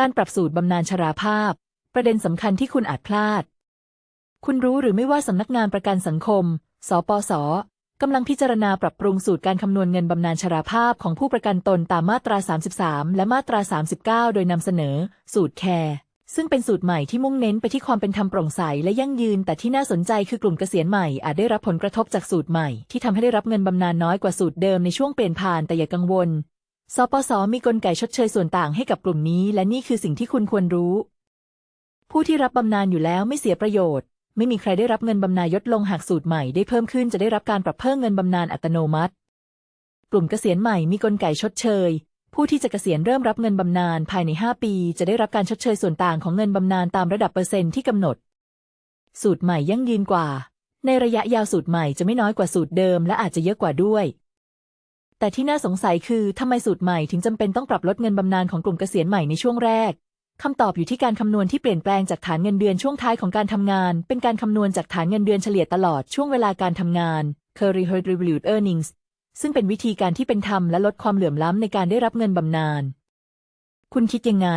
การปรับสูตรบำนาญชราภาพ ประเด็นสำคัญที่คุณอาจพลาด คุณรู้หรือไม่ว่าสำนักงานประกันสังคม สปสกำลังพิจารณาปรับปรุงสูตรการคำนวณเงินบำนาญชราภาพของผู้ประกันตนตามมาตรา 33 และมาตรา 39 โดยนำเสนอ สูตรแคร์ซึ่งเป็นสูตรใหม่ที่มุ่งเน้นไปที่ความเป็นธรรมโปร่งใสและยั่งยืน แต่ที่น่าสนใจคือกลุ่มเกษียณใหม่อาจได้รับผลกระทบจากสูตรใหม่ ที่ทำให้ได้รับเงินบำนาญน้อยกว่าสูตรเดิมในช่วงเปลี่ยนผ่านแต่อย่ากังวล สปสมีกลไกชดเชยส่วนต่างให้กับกลุ่มนี้ และนี่คือสิ่งที่คุณควรรู้ ผู้ที่รับบำนาญอยู่แล้วไม่เสียประโยชน์ ไม่มีใครได้รับเงินบำนาญลดลงหากสูตรใหม่ได้เพิ่มขึ้นจะได้รับการปรับเพิ่มเงินบำนาญอัตโนมัติ กลุ่มเกษียณใหม่มีกลไกชดเชย ผู้ที่จะเกษียณเริ่มรับเงินบำนาญภายใน 5 ปี จะได้รับการชดเชยส่วนต่างของเงินบำนาญตามระดับเปอร์เซ็นต์ที่กำหนด สูตรใหม่ยั่งยืนกว่า ในระยะยาวสูตรใหม่จะไม่น้อยกว่าสูตรเดิม และอาจจะเยอะกว่าด้วย แต่ที่น่าสงสัยคือทำไมสูตรใหม่ถึงจำเป็นต้องปรับลดเงินบำนาญของกลุ่มเกษียณใหม่ในช่วงแรกคำตอบอยู่ที่การคำนวณที่เปลี่ยนแปลงจากฐานเงินเดือนช่วงท้ายของการทำงาน เป็นการคำนวณจากฐานเงินเดือนเฉลี่ยตลอดช่วงเวลาการทำงาน Current Reviewed Earnings ซึ่งเป็นวิธีการที่เป็นธรรมและลดความเหลื่อมล้ำในการได้รับเงินบำนาญคุณคิดยังไง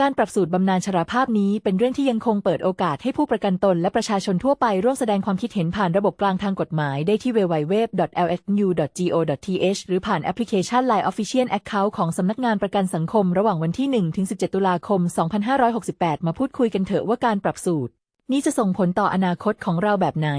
การปรับสูตรบำนาญชราภาพนี้เป็นเรื่องที่ยังคงเปิดโอกาสให้ผู้ประกันตนและประชาชนทั่วไปร่วมแสดงความคิดเห็นผ่านระบบกลางทางกฎหมายได้ที่ www.lsnu.go.th หรือผ่านแอปพลิเคชัน Line Official Account ของสำนักงานประกันสังคมระหว่างวันที่1-17 ตุลาคม 2568 มาพูดคุยกันเถอะว่าการปรับสูตร นี้จะส่งผลต่ออนาคตของเราแบบไหน